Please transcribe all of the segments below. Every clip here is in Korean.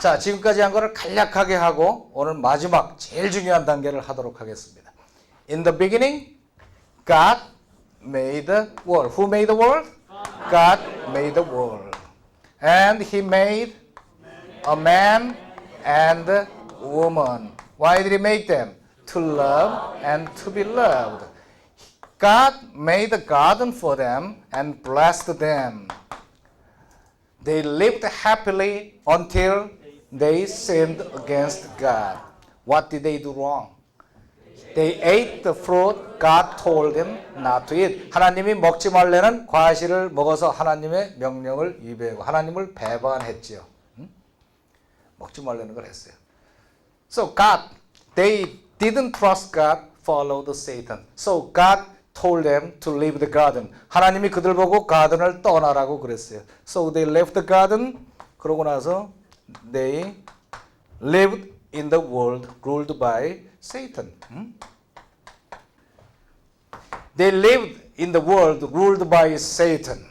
자, 지금까지 한 거를 간략하게 하고 오늘 마지막 제일 중요한 단계를 하도록 하겠습니다. In the beginning, God made the world. Who made the world? God made the world. And he made a man and woman. Why did he make them? To love and to be loved. God made a garden for them and blessed them. They lived happily until they sinned against God. What did they do wrong? They ate the fruit God told them not to eat. 하나님이 먹지 말라는 과실을 먹어서 하나님의 명령을 위배하고 하나님을 배반했지요. 응? 먹지 말라는 걸 했어요. So God, they didn't trust God, followed Satan. So God told them to leave the garden. 하나님이 그들 보고 가든을 떠나라고 그랬어요. So they left the garden. 그러고 나서 they lived in the world ruled by Satan. 음? They lived in the world ruled by Satan.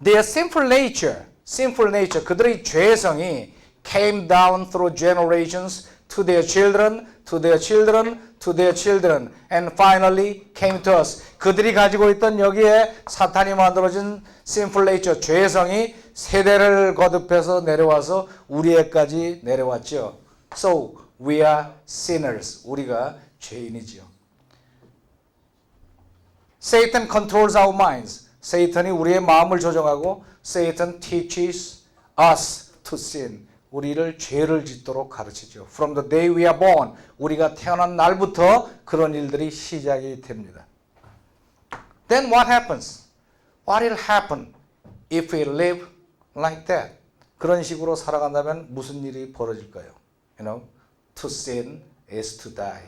Their sinful nature, sinful nature, 그들의 죄성이 came down through generations to their children, to their children, to their children, and finally came to us. 그들이 가지고 있던 여기에 사탄이 만들어진 sinful nature, 죄성이 세대를 거듭해서 내려와서 우리에까지 내려왔죠. So we are sinners. 우리가 죄인이지요. Satan controls our minds. 세이탄이 우리의 마음을 조정하고 Satan teaches us to sin. 우리를 죄를 짓도록 가르치죠. From the day we are born, 우리가 태어난 날부터 그런 일들이 시작이 됩니다. Then what happens? What will happen if we live like that? 그런 식으로 살아간다면 무슨 일이 벌어질까요? You know, to sin is to die.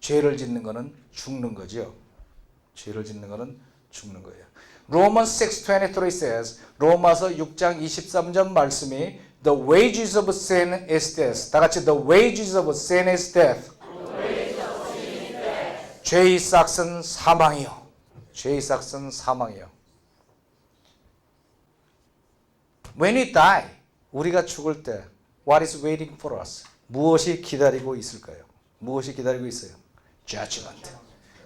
죄를 짓는 것은 죽는 거죠. 죄를 짓는 것은 죽는 거예요. Romans 6:23 says 로마서 6장 23절 말씀이 the wages of sin is death. 다 같이 the wages of sin is death. 죄의 싹은 사망이요. 죄의 싹은 사망이요. When we die, 우리가 죽을 때 what is waiting for us? 무엇이 기다리고 있을까요? 무엇이 기다리고 있어요? Judgment.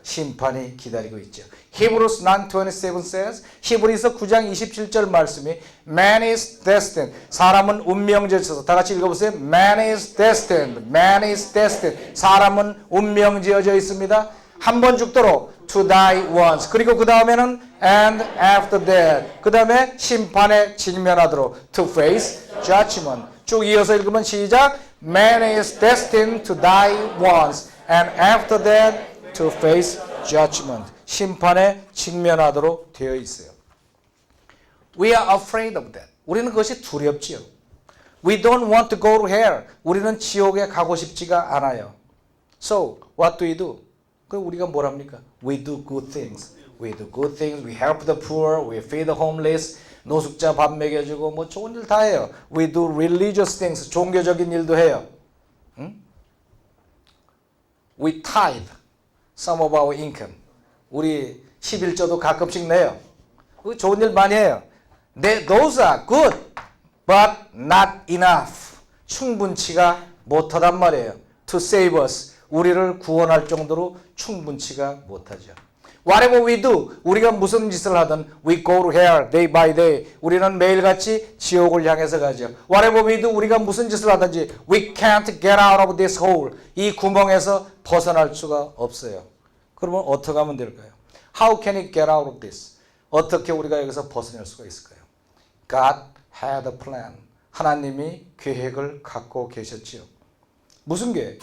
심판이 기다리고 있죠. Hebrews 9:27 says 히브리서 9장 27절 말씀이 man is destined 사람은 운명지어서 다 같이 읽어 보세요. man is destined. man is destined. 사람은 운명지어져 있습니다. 한 번 죽도록 to die once. 그리고 그 다음에는 and after that. 그 다음에 심판에 직면하도록 to face judgment. 쭉 이어서 읽으면 시작. Man is destined to die once and after that to face judgment. 심판에 직면하도록 되어 있어요. We are afraid of that. 우리는 그것이 두렵지요. We don't want to go to hell. 우리는 지옥에 가고 싶지가 않아요. So, what do we do? 그 우리가 뭘 합니까? We do good things. We do good things. We help the poor. We feed the homeless. 노숙자 밥 먹여주고 뭐 좋은 일 다 해요. We do religious things. 종교적인 일도 해요. 응? We tithe some of our income. 우리 11조도 가끔씩 내요. 그 좋은 일 많이 해요. 네, those are good, but not enough. 충분치가 못하단 말이에요. To save us. 우리를 구원할 정도로 충분치가 못하죠. Whatever we do, 우리가 무슨 짓을 하든 we go to hell day by day. 우리는 매일같이 지옥을 향해서 가죠. Whatever we do, 우리가 무슨 짓을 하든지 we can't get out of this hole. 이 구멍에서 벗어날 수가 없어요. 그러면 어떻게 하면 될까요? How can we get out of this? 어떻게 우리가 여기서 벗어날 수가 있을까요? God had a plan. 하나님이 계획을 갖고 계셨지요. 무슨 계획?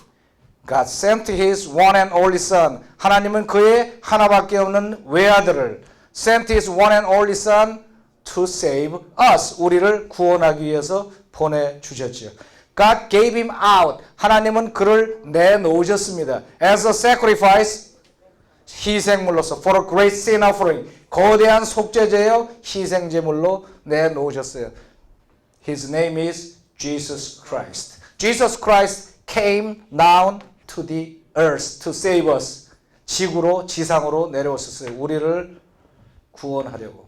God sent his one and only son. 하나님은 그의 하나밖에 없는 외아들을 sent his one and only son to save us. 우리를 구원하기 위해서 보내 주셨지요. God gave him out. 하나님은 그를 내놓으셨습니다. As a sacrifice 희생물로서 for a great sin offering 거대한 속죄제여 희생제물로 내놓으셨어요. His name is Jesus Christ. Jesus Christ came down to the earth to save us. 지구로 지상으로 내려오셨어요. 우리를 구원하려고.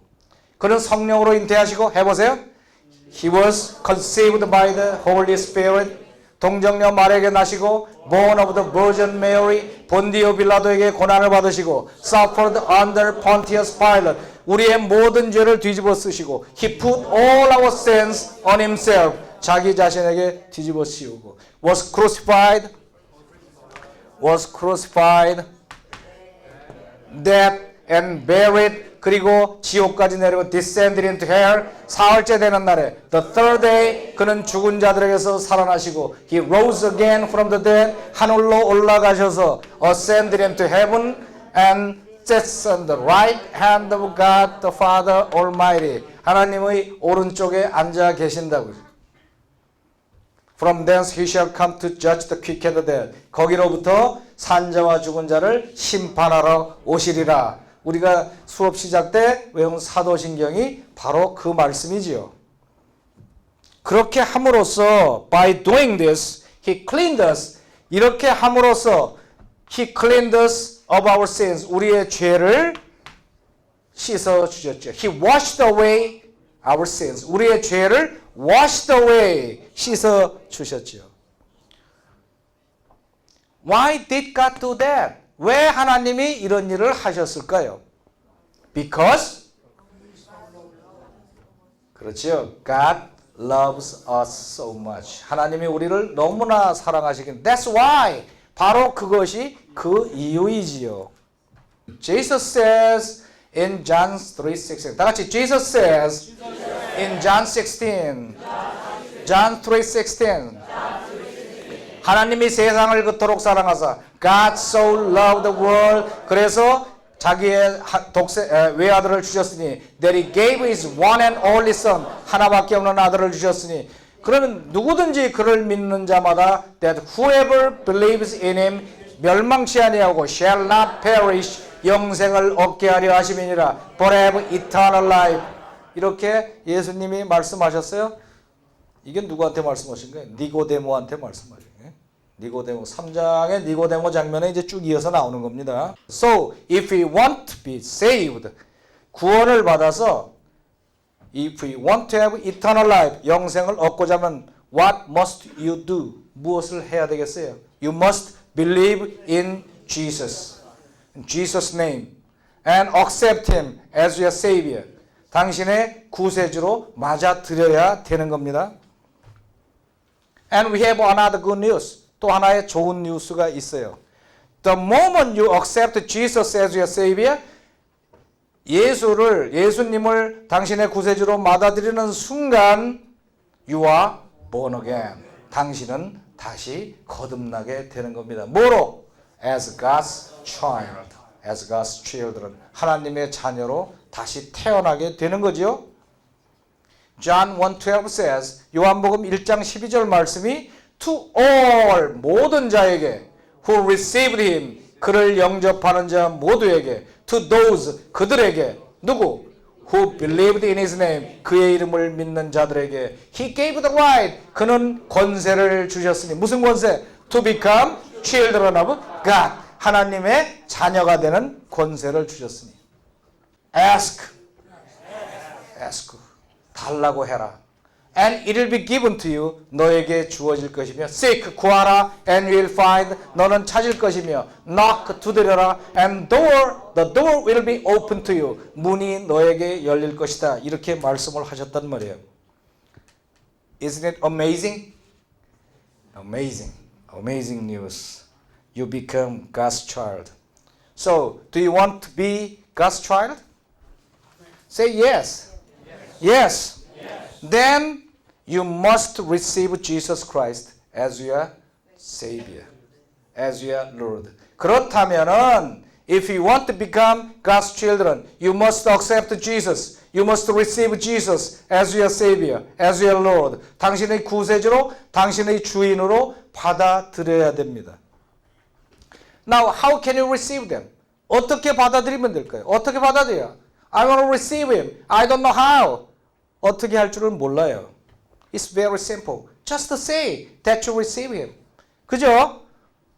그는 성령으로 잉태하시고 해보세요. He was conceived by the Holy Spirit. 동정녀 마리아에게 나시고 born of the Virgin Mary 본디오 빌라도에게 고난을 받으시고 suffered under Pontius Pilate 우리의 모든 죄를 뒤집어 쓰시고 he put all our sins on himself 자기 자신에게 뒤집어 씌우고 was crucified was crucified dead and buried 그리고 지옥까지 내리고 descended into hell 사흘째 되는 날에 the third day 그는 죽은 자들에게서 살아나시고 he rose again from the dead 하늘로 올라가셔서 ascended into heaven and sits on the right hand of God the Father Almighty 하나님의 오른쪽에 앉아 계신다고 From thence he shall come to judge the quick and the dead. 거기로부터 산자와 죽은 자를 심판하러 오시리라. 우리가 수업 시작 때 외운 사도신경이 바로 그 말씀이지요. 그렇게 함으로써 by doing this he cleaned us. 이렇게 함으로써 he cleaned us of our sins. 우리의 죄를 씻어 주셨죠. He washed away our sins. 우리의 죄를 washed away 씻어 주셨죠. Why did God do that? 왜 하나님이 이런 일을 하셨을까요? Because 그렇죠. God loves us so much. 하나님이 우리를 너무나 사랑하시긴. That's why. 바로 그것이 그 이유이지요. Jesus says in John 3:16. 다 같이 Jesus says in John 16. John 3:16. 하나님이 세상을 그토록 사랑하사 God so loved the world 그래서 자기의 하- 독세 에, 외아들을 주셨으니 that he gave his one and only son 하나밖에 없는 아들을 주셨으니 그러면 누구든지 그를 믿는 자마다 that whoever believes in him 멸망치 아니하고 shall not perish 영생을 얻게 하려 하심이니라 have eternal life 이렇게 예수님이 말씀하셨어요. 이게 누구한테 말씀하신 거예요? 니고데모한테 말씀하신 거예요. 니고데모 3장의 니고데모 장면에 이제 쭉 이어서 나오는 겁니다. So if we want to be saved 구원을 받아서 if we want to have eternal life 영생을 얻고자 하면 what must you do? 무엇을 해야 되겠어요? You must believe in Jesus. Jesus name and accept him as your savior. 당신의 구세주로 맞아들여야 되는 겁니다. And we have another good news. 또 하나의 좋은 뉴스가 있어요. The moment you accept Jesus as your Savior, 예수를 예수님을 당신의 구세주로 받아들이는 순간 you are born again. 당신은 다시 거듭나게 되는 겁니다. 뭐로? As God's child, as God's children. 하나님의 자녀로 다시 태어나게 되는 거지요. John 1:12 says 요한복음 1장 12절 말씀이 to all 모든 자에게 who received him 그를 영접하는 자 모두에게 to those 그들에게 누구 who believed in his name 그의 이름을 믿는 자들에게 he gave the right 그는 권세를 주셨으니 무슨 권세 to become children of God 하나님의 자녀가 되는 권세를 주셨으니 ask ask 달라고 해라. And it will be given to you. 너에게 주어질 것이며 seek 구하라 and you will find. 너는 찾을 것이며 knock 두드려라 and door the door will be open to you. 문이 너에게 열릴 것이다. 이렇게 말씀을 하셨단 말이에요. Isn't it amazing? Amazing. Amazing news. You become God's child. So, do you want to be God's child? Say yes. Yes. Then you must receive Jesus Christ as your Savior, as your Lord. 그렇다면은 if you want to become God's children, you must accept Jesus. You must receive Jesus as your Savior, as your Lord. 당신의 구세주로, 당신의 주인으로 받아들여야 됩니다. Now, how can you receive them? 어떻게 받아들이면 될까요? 어떻게 받아들여? I want to receive him. I don't know how. 어떻게 할 줄은 몰라요. It's very simple. Just say that you receive him. 그죠?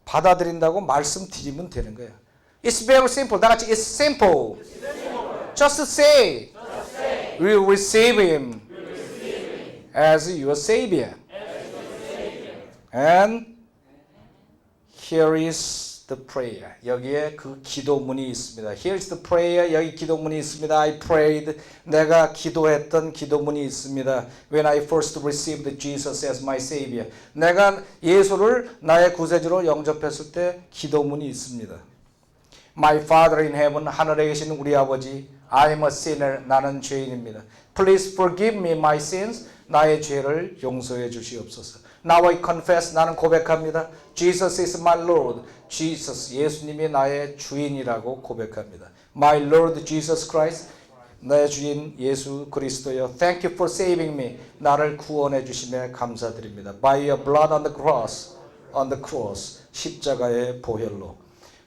받아들인다고 말씀 드리면 되는 거예요. It's very simple. 다 같이 it's simple. Just say we receive him as your savior. And here is the prayer. 여기에 그 기도문이 있습니다. Here is the prayer. 여기 기도문이 있습니다. I prayed. 내가 기도했던 기도문이 있습니다. When I first received Jesus as my savior. 내가 예수를 나의 구세주로 영접했을 때 기도문이 있습니다. My Father in heaven 하늘에 계신 우리 아버지 I am a sinner 나는 죄인입니다. Please forgive me my sins 나의 죄를 용서해 주시옵소서. Now I confess 나는 고백합니다. Jesus is my Lord. Jesus 예수님이 나의 주인이라고 고백합니다. My Lord Jesus Christ 나의 주인 예수 그리스도여 Thank you for saving me 나를 구원해 주심에 감사드립니다. By your blood on the cross on the cross 십자가의 보혈로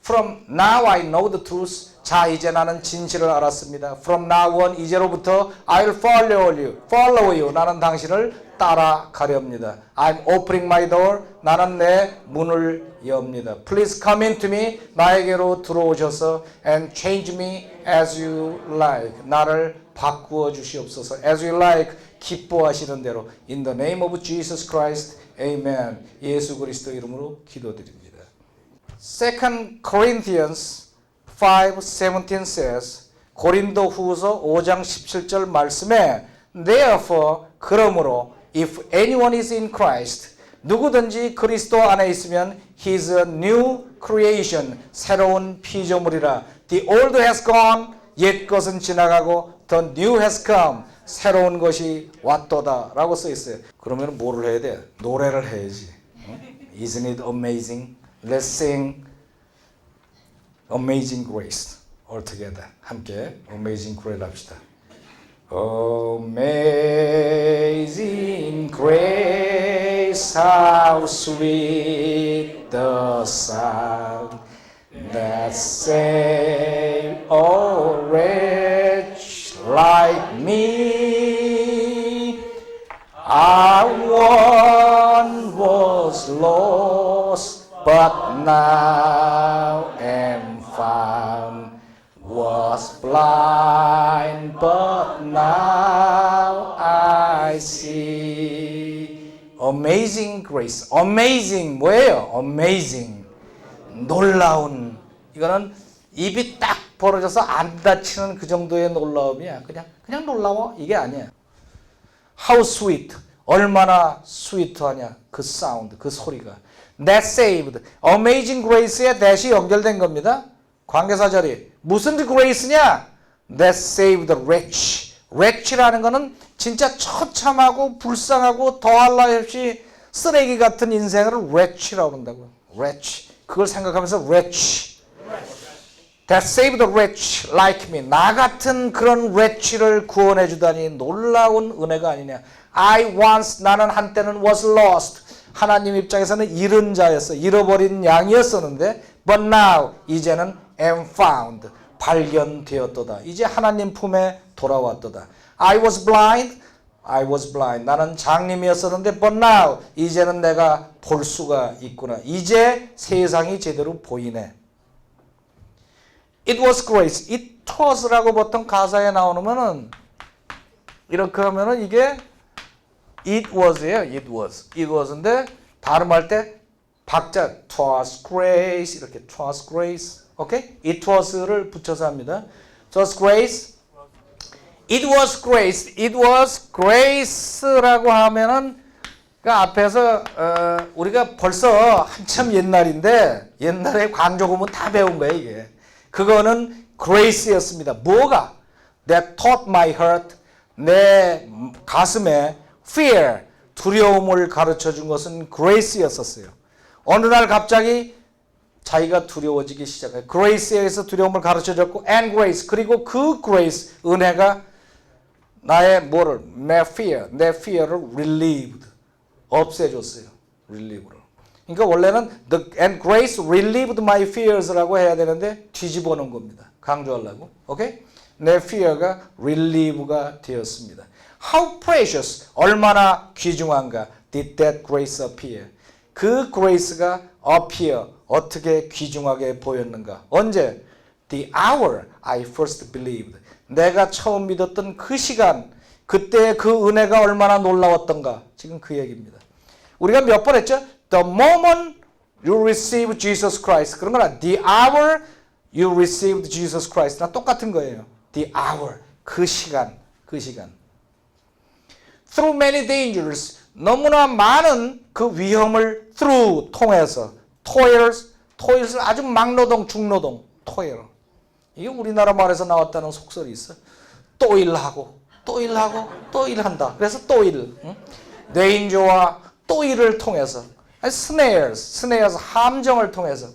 From now I know the truth. 자 이제 나는 진실을 알았습니다. From now on 이제로부터 I'll follow you. Follow you. 나는 당신을 따라가렵니다. I'm opening my door. 나는 내 문을 엽니다. Please come into me. 나에게로 들어오셔서 and change me as you like. 나를 바꾸어 주시옵소서. As you like. 기뻐하시는 대로. In the name of Jesus Christ. Amen. 예수 그리스도 이름으로 기도드립니다. 2 Corinthians 5:17 says 고린도 후서 5장 17절 말씀에 therefore 그러므로 if anyone is in Christ 누구든지 그리스도 안에 있으면 he is a new creation 새로운 피조물이라 the old has gone 옛 것은 지나가고 the new has come 새로운 것이 왔도다라고 써 있어요. 그러면 뭐를 해야 돼? 노래를 해야지. 어? Isn't it amazing? Let's sing Amazing Grace all together. 함께 Amazing Grace 합시다. Amazing Grace, how sweet the sound that saved a wretch like me. I once was lost, but now am found. Was blind, but now I see. Amazing grace. Amazing 뭐예요? Amazing. 놀라운. 이거는 입이 딱 벌어져서 안 다치는 그 정도의 놀라움이야. 그냥 그냥 놀라워 이게 아니야. How sweet. 얼마나 스위트하냐. 그 사운드, 그 소리가. That saved. Amazing Grace에 that이 연결된 겁니다. 관계사절이. 무슨 grace냐? That saved the wretch. wretch라는 거는 진짜 처참하고 불쌍하고 더할 나위 없이 쓰레기 같은 인생을 wretch라고 그런다고요. wretch. 그걸 생각하면서 wretch. That saved the wretch like me. 나 같은 그런 wretch를 구원해 주다니 놀라운 은혜가 아니냐. I once 나는 한때는 was lost. 하나님 입장에서는 잃은 자였어. 잃어버린 양이었었는데 but now 이제는 am found. 발견되었도다. 이제 하나님 품에 돌아왔도다. I was blind. I was blind. 나는 장님이었었는데 but now 이제는 내가 볼 수가 있구나. 이제 세상이 제대로 보이네. It was grace. It was라고 보통 가사에 나오면은 이렇게 하면은 이게 it was예요. It was. it was인데 발음할 때 박자 it was grace 이렇게 it was grace. 오케이? it was를 붙여서 합니다. was grace. It was grace. It was grace라고 하면은 그 앞에서 어, 우리가 벌써 한참 옛날인데 옛날에 광조금은 다 배운 거예요 이게. 그거는 grace였습니다. 뭐가? That taught my heart. 내 가슴에 fear, 두려움을 가르쳐 준 것은 grace였었어요. 어느 날 갑자기 자기가 두려워지기 시작해요. grace에 의해서 두려움을 가르쳐 줬고 and grace 그리고 그 grace 은혜가 나의 뭐를 내 fear, 내 fear를 relieved 없애줬어요. relieve로. 그러니까 원래는 the and grace relieved my fears라고 해야 되는데 뒤집어 놓은 겁니다. 강조하려고. 오케이? 내 fear가 relieve가 되었습니다. How precious 얼마나 귀중한가 did that grace appear? 그 grace가 appear 어떻게 귀중하게 보였는가? 언제? The hour I first believed. 내가 처음 믿었던 그 시간, 그때 그 은혜가 얼마나 놀라웠던가. 지금 그 얘기입니다. 우리가 몇 번 했죠? The moment you receive Jesus Christ. 그런 거나 the hour you received Jesus Christ나 똑같은 거예요. The hour. 그 시간. 그 시간. Through many dangers. 너무나 많은 그 위험을 through 통해서 toils toils를 아주 막노동 중노동 toil. 이게 우리나라 말에서 나왔다는 속설이 있어. 또 일하고 또 일하고 또 일한다. 그래서 또 일. 응? 뇌인조와 또 일을 통해서 snares, snares 함정을 통해서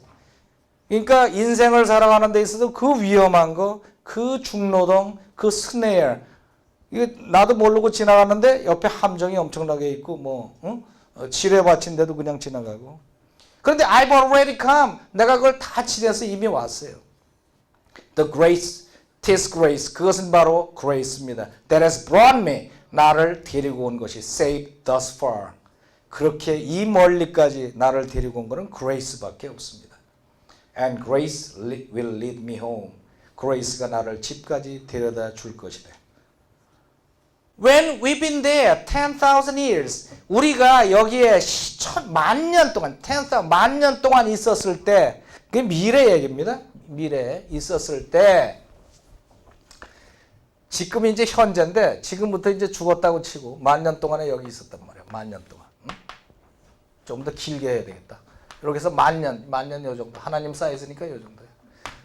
그러니까 인생을 살아가는 데 있어서 그 위험한 거, 그 중노동, 그 snare 나도 모르고 지나가는데 옆에 함정이 엄청나게 있고 뭐 응? 어, 지뢰밭인데도 그냥 지나가고 그런데 I've already come 내가 그걸 다 지내서 이미 왔어요. The grace, this grace 그것은 바로 grace입니다. That has brought me 나를 데리고 온 것이 save thus far 그렇게 이 멀리까지 나를 데리고 온 것은 grace밖에 없습니다. And grace will lead me home. grace가 나를 집까지 데려다 줄 것이래. When we've been there 10,000 years, 우리가 여기에 만년 동안, 10,000, 만년 동안 있었을 때, 그게 미래 얘기입니다. 미래 있었을 때, 지금 이제 현재인데, 지금부터 이제 죽었다고 치고, 만년 동안에 여기 있었단 말이야. 만년 동안. 응? 좀더 길게 해야 되겠다. 이렇게 해서 만년, 만년 요 정도. 하나님 쌓였으니까 요 정도예요.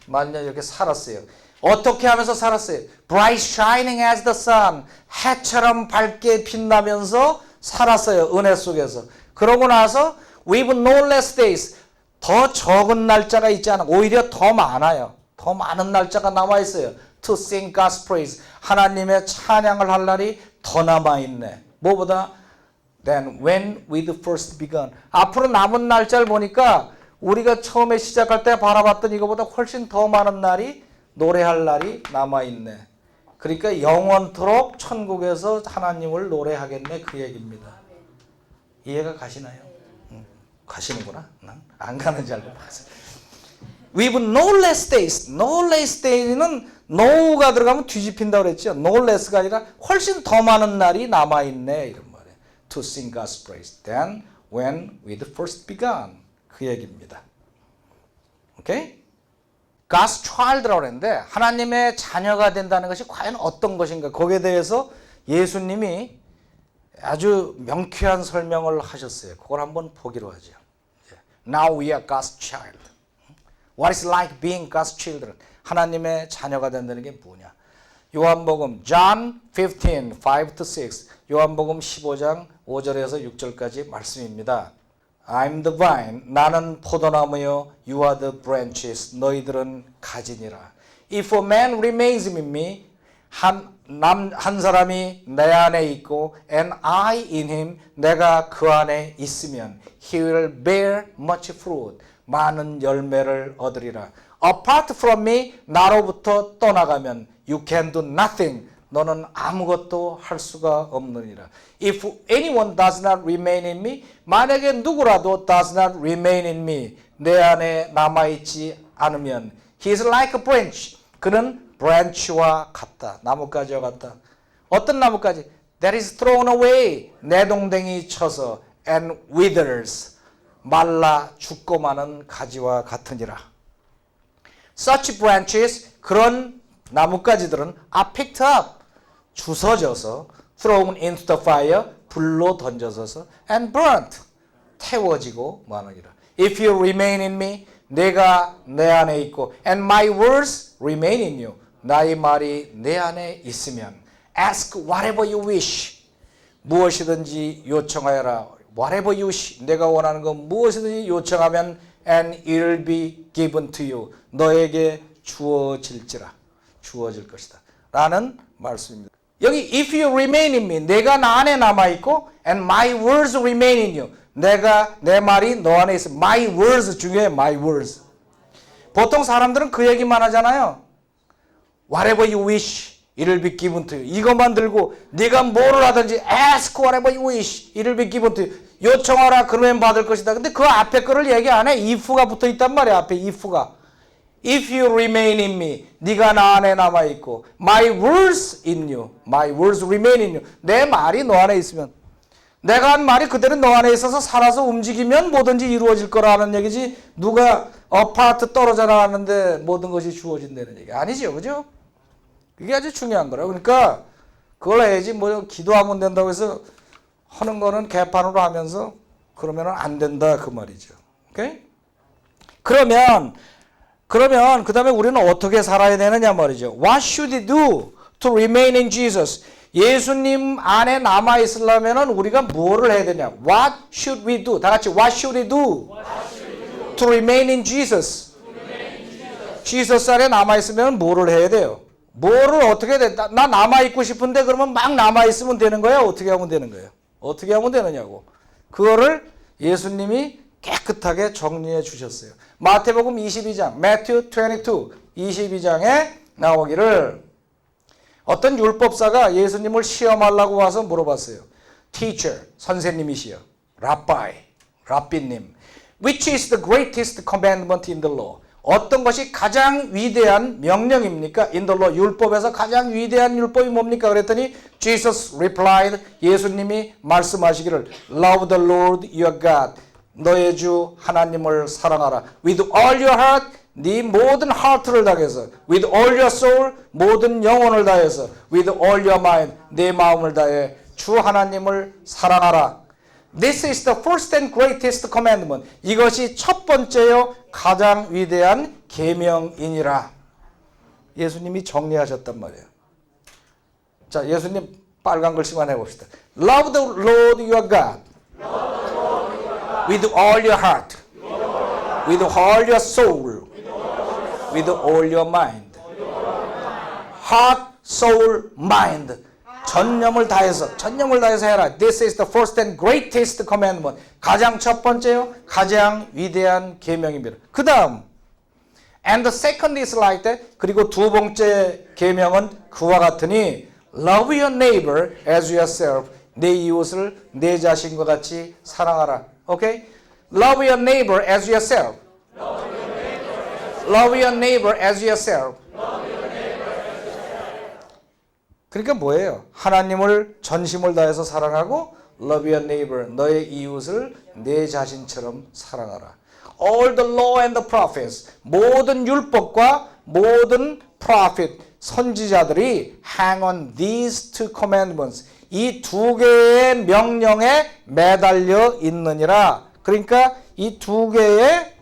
만년 이렇게 살았어요. 어떻게 하면서 살았어요? Bright shining as the sun. 해처럼 밝게 빛나면서 살았어요. 은혜 속에서. 그러고 나서 we've no less days. 더 적은 날짜가 있지 않아. 오히려 더 많아요. 더 많은 날짜가 남아 있어요. To sing God's praise. 하나님의 찬양을 할 날이 더 남아 있네. 뭐보다 than when we first begun. 앞으로 남은 날짜를 보니까 우리가 처음에 시작할 때 바라봤던 이거보다 훨씬 더 많은 날이 노래할 날이 남아 있네. 그러니까 영원토록 천국에서 하나님을 노래하겠네 그 얘기입니다. 이해가 가시나요? 응, 가시는구나. 난안 가는 줄 알고 봤어요. We've no less days. No less days는 no가 들어가면 뒤집힌다 그랬죠. No less가 아니라 훨씬 더 많은 날이 남아 있네 이런 말이에요. To sing God's praise than when we first began. 그 얘기입니다. 오케이? God's child라고 그랬는데 하나님의 자녀가 된다는 것이 과연 어떤 것인가 거기에 대해서 예수님이 아주 명쾌한 설명을 하셨어요. 그걸 한번 보기로 하죠. Now we are God's child. What is like being God's children? 하나님의 자녀가 된다는 게 뭐냐? 요한복음 John 15, 5 to 6. 요한복음 15장 5절에서 6절까지 말씀입니다. I'm the vine. 나는 포도나무요. You are the branches. 너희들은 가지니라. If a man remains in me, 한, 남, 한 사람이 내 안에 있고, and I in him, 내가 그 안에 있으면, he will bear much fruit. 많은 열매를 얻으리라. Apart from me, 나로부터 떠나가면, you can do nothing. 너는 아무것도 할 수가 없느니라. If anyone does not remain in me, 만약에 누구라도 does not remain in me, 내 안에 남아있지 않으면, he is like a branch. 그는 branch와 같다. 나뭇가지와 같다. 어떤 나뭇가지? That is thrown away. 내동댕이 쳐서 and withers. 말라 죽고 마는 가지와 같으니라. Such branches, 그런 나뭇가지들은 are picked up. 주워져서 thrown into the fire 불로 던져져서 and burnt 태워지고 마느니라. If you remain in me 내가 내 안에 있고 and my words remain in you 나의 말이 내 안에 있으면 ask whatever you wish 무엇이든지 요청하여라 whatever you wish 내가 원하는 거 무엇이든지 요청하면 and it'll be given to you 너에게 주어질지라 주어질 것이다 라는 말씀입니다. 여기 if you remain in me 내가 나 안에 남아 있고 and my words remain in you 내가 내 말이 너 안에 있어 my words 중요해 my words 보통 사람들은 그 얘기만 하잖아요 whatever you wish it'll be given to you 이것만 들고 네가 뭐를 하든지 ask whatever you wish it'll be given to you 요청하라 그러면 받을 것이다 근데 그 앞에 거를 얘기 안해 if가 붙어 있단 말이야 앞에 if가 If you remain in me, 네가 나 안에 남아 있고, my words in you, my words remain in you. 내 말이 너 안에 있으면, 내가 한 말이 그대로 너 안에 있어서 살아서 움직이면 뭐든지 이루어질 거라는 얘기지. 누가 어파트 떨어져 나왔는데 모든 것이 주어진다는 얘기 아니죠, 그죠? 그게 아주 중요한 거라. 그러니까 그걸 해야지 뭐 기도하면 된다고 해서 하는 거는 개판으로 하면서 그러면 안 된다 그 말이죠. 오케이? 그러면 그러면 그 다음에 우리는 어떻게 살아야 되느냐 말이죠. What should we do to remain in Jesus? 예수님 안에 남아 있으려면은 우리가 뭐를 해야 되냐? What should we do? 다 같이 What should we do? To remain in Jesus. Jesus 안에 남아 있으면 뭐를 해야 돼요? 뭐를 어떻게 돼? 나, 나 남아 있고 싶은데 그러면 막 남아 있으면 되는 거야? 어떻게 하면 되는 거예요? 어떻게 하면 되느냐고. 그거를 예수님이 깨끗하게 정리해 주셨어요. 마태복음 22장, Matthew 22, 22장에 나오기를 어떤 율법사가 예수님을 시험하려고 와서 물어봤어요. Teacher, 선생님이시여. Rabbi, 랍비님. Which is the greatest commandment in the law? 어떤 것이 가장 위대한 명령입니까? In the law, 율법에서 가장 위대한 율법이 뭡니까? 그랬더니 Jesus replied, 예수님이 말씀하시기를 Love the Lord your God. 너의 주 하나님을 사랑하라. With all your heart, 네 모든 하트를 다해서 with all your soul 모든 영혼을 다해서 with all your mind 내 마음을 다해 주 하나님을 사랑하라. This is the first and greatest commandment. 이것이 첫 번째요 가장 위대한 계명이니라. 예수님이 정리하셨단 말이에요. 자, 예수님 빨간 글씨만 해봅시다. Love the Lord your God with all your heart, with all your soul, with all your mind. Heart, soul, mind. 전념을 다해서 전념을 다해서 해라. This is the first and greatest commandment. 가장 첫 번째요, 가장 위대한 계명입니다. 그 다음, and the second is like that. 그리고 두 번째 계명은 그와 같으니 love your neighbor as yourself. 내 이웃을 내 자신과 같이 사랑하라. 오케이? Love your neighbor as yourself. Love your neighbor as yourself. 그러니까 뭐예요? 하나님을 전심을 다해서 사랑하고 love your neighbor 너의 이웃을 내 자신처럼 사랑하라. All the law and the prophets 모든 율법과 모든 prophet 선지자들이 hang on these two commandments 이 두 개의 명령에 매달려 있느니라. 그러니까 이 두 개의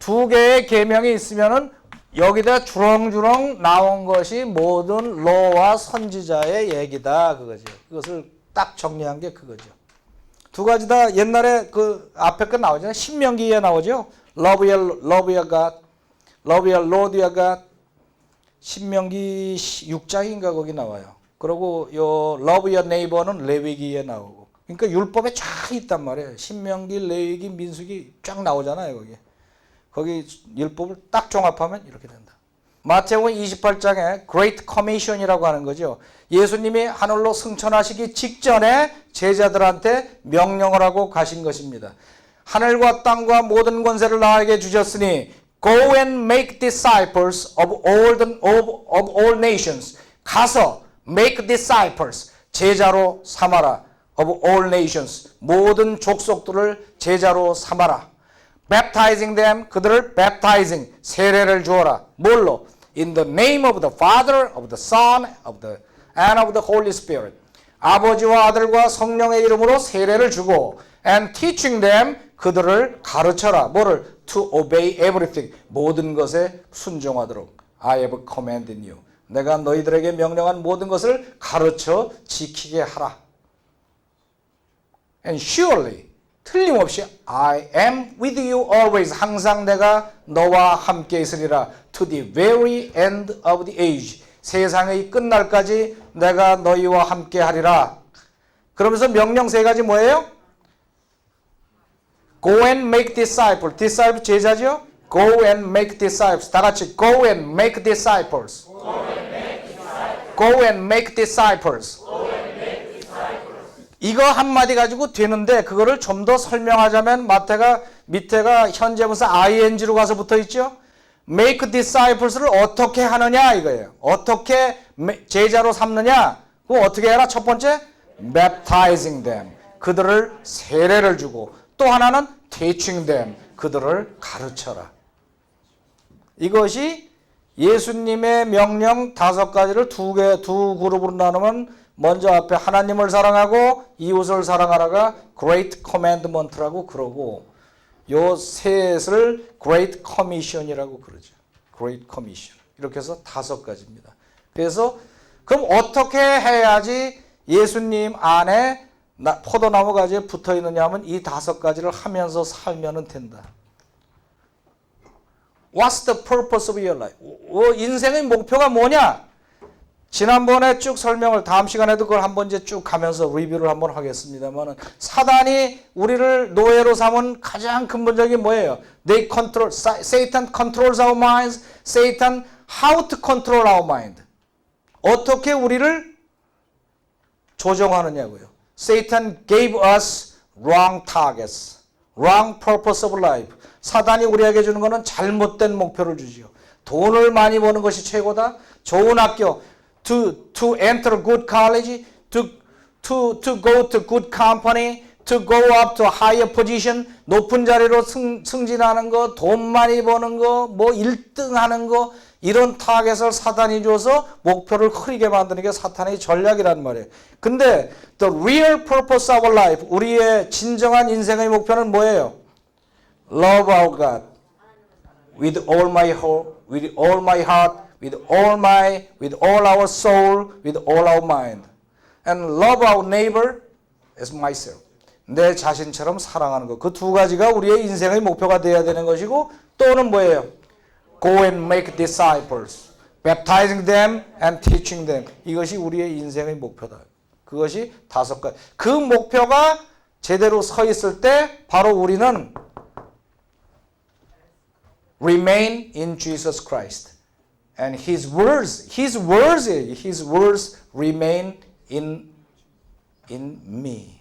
두 개의 계명이 있으면은 여기다 주렁주렁 나온 것이 모든 로와 선지자의 얘기다 그거죠. 그것을 딱 정리한 게 그거죠. 두 가지 다 옛날에 그 앞에 거 나오잖아요. 신명기에 나오죠. Love your, love your God, love your Lord your God. 신명기 6장인가 거기 나와요. 그리고 요 Love your neighbor는 레위기에 나오고. 그러니까 율법에 쫙 있단 말이에요. 신명기, 레위기, 민수기 쫙 나오잖아요 거기. 거기 율법을 딱 종합하면 이렇게 된다. 마태복음 28장에 Great Commission이라고 하는 거죠. 예수님이 하늘로 승천하시기 직전에 제자들한테 명령을 하고 가신 것입니다. 하늘과 땅과 모든 권세를 나에게 주셨으니 Go and make disciples of all the, of, of all nations. 가서 make disciples 제자로 삼아라. of all nations 모든 족속들을 제자로 삼아라. baptizing them 그들을 baptizing 세례를 주어라. 뭘로? In the name of the Father, of the Son, of the and of the Holy Spirit. 아버지와 아들과 성령의 이름으로 세례를 주고 and teaching them 그들을 가르쳐라. 뭐를? To obey everything. 모든 것에 순종하도록. I have commanded you. 내가 너희들에게 명령한 모든 것을 가르쳐 지키게 하라. And surely 틀림없이 I am with you always 항상 내가 너와 함께 있으리라 to the very end of the age 세상의 끝날까지 내가 너희와 함께 하리라 그러면서 명령 세 가지 뭐예요? Go and make disciples disciple 제자죠? Go and make disciples 다 같이 Go and make disciples Go and make disciples 이거 한마디 가지고 되는데 그거를 좀 더 설명하자면 마태가 밑에가 현재 분사 ing로 가서 붙어 있죠. make disciples를 어떻게 하느냐 이거예요. 어떻게 매- 제자로 삼느냐? 그거 어떻게 해라? 첫 번째, baptizing them. 그들을 세례를 주고 또 하나는 teaching them. 그들을 가르쳐라. 이것이 예수님의 명령 다섯 가지를 두 개, 두 그룹으로 나누면 먼저 앞에 하나님을 사랑하고 이웃을 사랑하라가 Great Commandment라고 그러고 요 셋을 Great Commission이라고 그러죠. Great Commission. 이렇게 해서 다섯 가지입니다. 그래서 그럼 어떻게 해야지 예수님 안에 나- 포도나무 가지에 붙어 있느냐 하면 이 다섯 가지를 하면서 살면은 된다. What's the purpose of your life? 어, 인생의 목표가 뭐냐? 지난번에 쭉 설명을 다음 시간에도 그걸 한번 이제 쭉 가면서 리뷰를 한번 하겠습니다만은 사단이 우리를 노예로 삼은 가장 근본적인 뭐예요? They control Satan controls our minds. Satan how to control our mind. 어떻게 우리를 조정하느냐고요. Satan gave us wrong targets, wrong purpose of life. 사단이 우리에게 주는 것은 잘못된 목표를 주지요. 돈을 많이 버는 것이 최고다. 좋은 학교, to to enter good college, to to to go to good company, to go up to higher position, 높은 자리로 승, 승진하는 거, 돈 많이 버는 거, 뭐 1등 하는 거 이런 타겟을 사탄이 줘서 목표를 흐리게 만드는 게 사탄의 전략이란 말이에요. 근데 the real purpose of life, 우리의 진정한 인생의 목표는 뭐예요? Love our God with all my heart, with all my heart, with all my, with all our soul, with all our mind, and love our neighbor as myself. 내 자신처럼 사랑하는 것. 그 두 가지가 우리의 인생의 목표가 되어야 되는 것이고 또는 뭐예요? Go and make disciples, baptizing them and teaching them. 이것이 우리의 인생의 목표다. 그것이 다섯 가지. 그 목표가 제대로 서 있을 때 바로 우리는 remain in Jesus Christ. And his words, his words, his words remain in in me,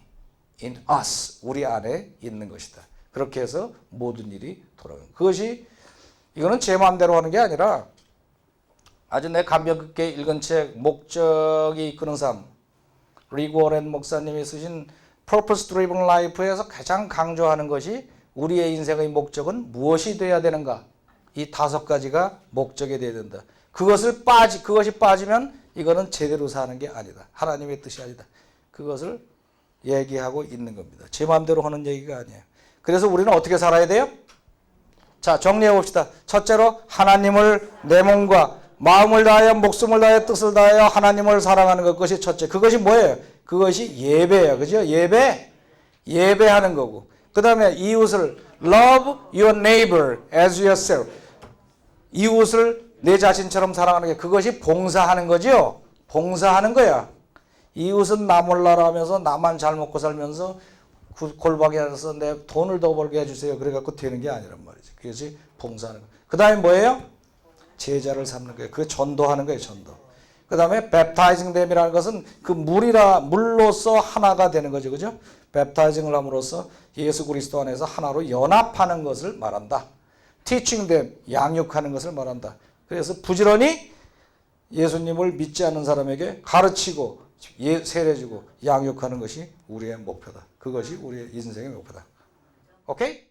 in us. 우리 안에 있는 것이다. 그렇게 해서 모든 일이 돌아가는. 그것이 이거는 제 마음대로 하는 게 아니라 아주 내 감명 깊게 읽은 책 목적이 이끄는 삶 리그 워렌 목사님이 쓰신 Purpose Driven Life에서 가장 강조하는 것이 우리의 인생의 목적은 무엇이 돼야 되는가? 이 다섯 가지가 목적이 돼야 된다. 그것을 빠지 그것이 빠지면 이거는 제대로 사는 게 아니다. 하나님의 뜻이 아니다. 그것을 얘기하고 있는 겁니다. 제 마음대로 하는 얘기가 아니에요. 그래서 우리는 어떻게 살아야 돼요? 자, 정리해 봅시다. 첫째로 하나님을 내 몸과 마음을 다하여 목숨을 다하여 뜻을 다하여 하나님을 사랑하는 것 그것이 첫째. 그것이 뭐예요? 그것이 예배예요. 그죠? 예배. 예배하는 거고. 그다음에 이웃을 love your neighbor as yourself. 이웃을 내 자신처럼 사랑하는 게 그것이 봉사하는 거죠. 봉사하는 거야. 이웃은 나 몰라라 하면서 나만 잘 먹고 살면서 구- 골방에 앉아서 내 돈을 더 벌게 해주세요. 그래갖고 되는 게 아니란 말이지. 그것이 봉사하는 거. 그 다음에 뭐예요? 제자를 삼는 거예요. 그 전도하는 거예요. 전도. 그 다음에 baptizing them이라는 것은 그 물이라 물로서 하나가 되는 거죠. 그죠? baptizing을 함으로써 예수 그리스도 안에서 하나로 연합하는 것을 말한다. Teaching them 양육하는 것을 말한다. 그래서 부지런히 예수님을 믿지 않는 사람에게 가르치고 예, 세례주고 양육하는 것이 우리의 목표다. 그것이 우리의 인생의 목표다. 오케이?